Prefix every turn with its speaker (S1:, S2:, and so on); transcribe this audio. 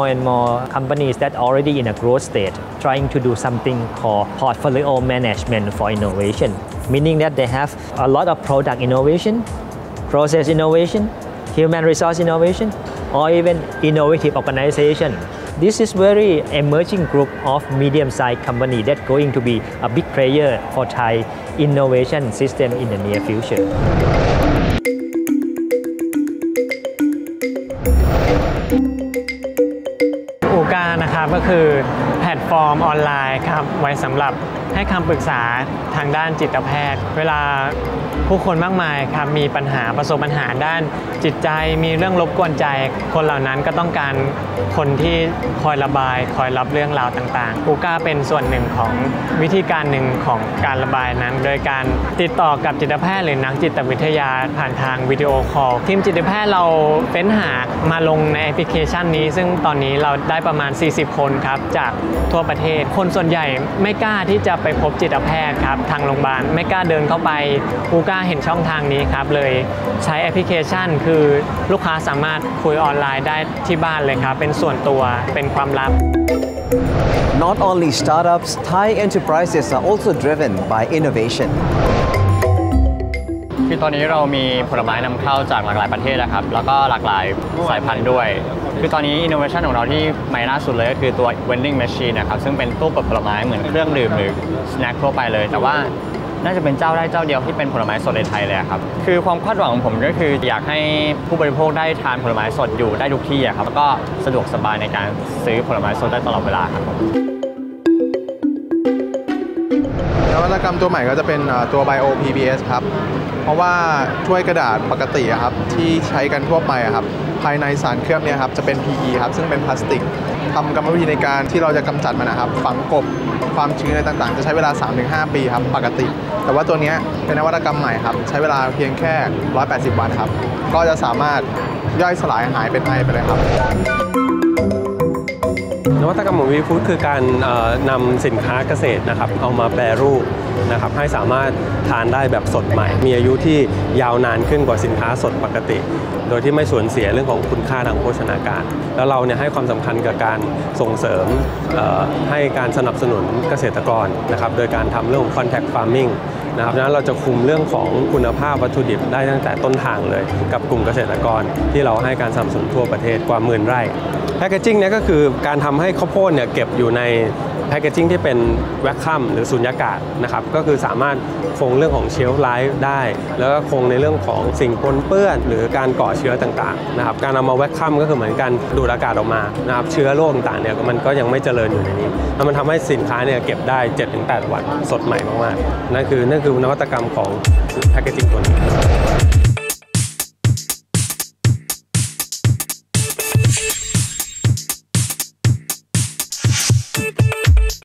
S1: more and more companies that are already in a growth state trying to do something called portfolio management for innovation, meaning that they have a lot of product innovation, process innovation, human resource innovation, or even innovative organization. This is very emerging group of medium-sized company that going to be a big player for Thai innovation system in the near future.
S2: อู ก็คือแพลตฟอร์มออนไลน์ครับไว้สำหรับให้คำปรึกษาทางด้านจิตแพทย์ เวลาผู้คนมากมายครับมีปัญหาประสบปัญหาด้านจิตใจมีเรื่องรบกวนใจ คนเหล่านั้นก็ต้องการคนที่คอยระบาย คอยรับเรื่องราวต่างๆอูก้าเป็นส่วนหนึ่งของวิธีการหนึ่งของการระบายนั้น โดยการติดต่อกับจิตแพทย์หรือนักจิตวิทยาผ่านทางวิดีโอคอลทีมจิตแพทย์เราเฟ้นหามาลงในแอปพลิเคชันนี้ ซึ่งตอนนี้เราได้ประมาณ 40 คนครับจากทั่วประเทศ คนส่วนใหญ่ไม่กล้าที่จะไปพบจิตแพทย์ครับทางโรงพยาบาลไม่กล้าเดินเข้าไปอูก้าเห็นช่องทางนี้ครับเลยใช้แอปพลิเคชัน คือลูกค้าสามารถคุยออนไลน์ได้ที่บ้านเลยครับเป็นส่วนตัวเป็นความลับ
S3: Not only startups, Thai enterprises are also driven by innovation.
S4: คือตอนนี้เรามีผลไม้นำเข้าจากหลากหลายประเทศนะครับ แล้วก็หลากหลายสายพันธุ์ด้วย คือตอนนี้อินโนเวชันของเราที่ใหม่ล่าสุดเลยก็คือตัว vending machine นะครับ ซึ่งเป็นตู้เปิดผลไม้เหมือนเครื่องดื่มหรือสแน็คทั่วไปเลย แต่ว่าน่าจะเป็นเจ้าได้เจ้าเดียวที่เป็นผลไม้สดในไทยเลยครับ คือความคาดหวังของผมก็คืออยากให้ผู้บริโภคได้ทานผลไม้สดอยู่ได้ทุกที่ครับ แล้วก็สะดวกสบายในการซื้อผลไม้สดได้ตลอดเวลาครับผม
S5: นวัตกรรมตัวใหม่ก็จะเป็นตัว Bio PBS ครับ เพราะว่าถ้วยกระดาษปกติครับที่ใช้กันทั่วไปครับ ภายในสารเคลือบเนี่ยครับจะเป็น PE ครับซึ่งเป็นพลาสติกทำกรรมวิธีในการที่เราจะกำจัดมันนะครับฝังกบความชื้นอะไรต่างๆ จะใช้เวลา 3-5 ปีครับปกติ แต่ว่าตัวนี้เป็นนวัตกรรมใหม่ครับ ใช้เวลาเพียงแค่ 180 วันครับ ก็จะสามารถย่อยสลายหายเป็นไอไปเลยครับ
S6: นวัตกรรมของวีฟู้ดคือการนำสินค้าเกษตรนะครับ เอามาแปรรูปนะครับให้สามารถทานได้แบบสดใหม่ มีอายุที่ยาวนานขึ้นกว่าสินค้าสดปกติ โดยที่ไม่สูญเสียเรื่องของคุณค่าทางโภชนาการ แล้วเราเนี่ยให้ความสำคัญกับการส่งเสริมให้การสนับสนุนเกษตรกรนะครับโดยการทำเรื่องของ contact farming นะครับดังนั้นเราจะคุมเรื่องของคุณภาพวัตถุดิบได้ตั้งแต่ต้นทางเลย กับกลุ่มเกษตรกรที่เราให้การสนับสนุนทั่วประเทศกว่าหมื่นไร่ แพคเกจิ้งเนี่ยก็คือการทำให้ข้าวโพดเนี่ยเก็บอยู่ในแพคเกจิ้งที่เป็นแวคคัมหรือสุญญากาศนะครับก็คือสามารถคงเรื่องของเชลฟ์ไลฟ์ได้ แล้วก็คงในเรื่องของสิ่งปนเปื้อน หรือการก่อเชื้อต่างๆนะครับการเอามาแวคคัมก็คือเหมือนการดูดอากาศออกมานะครับเชื้อโรคต่างๆเนี่ยมันก็ยังไม่เจริญอยู่ในนี้แล้วมันทำให้สินค้าเนี่ยเก็บได้ 7-8 วันสดใหม่มากๆนั่นคือนั่นคือนวัตกรรมของแพคเกจิ้งตัวนี้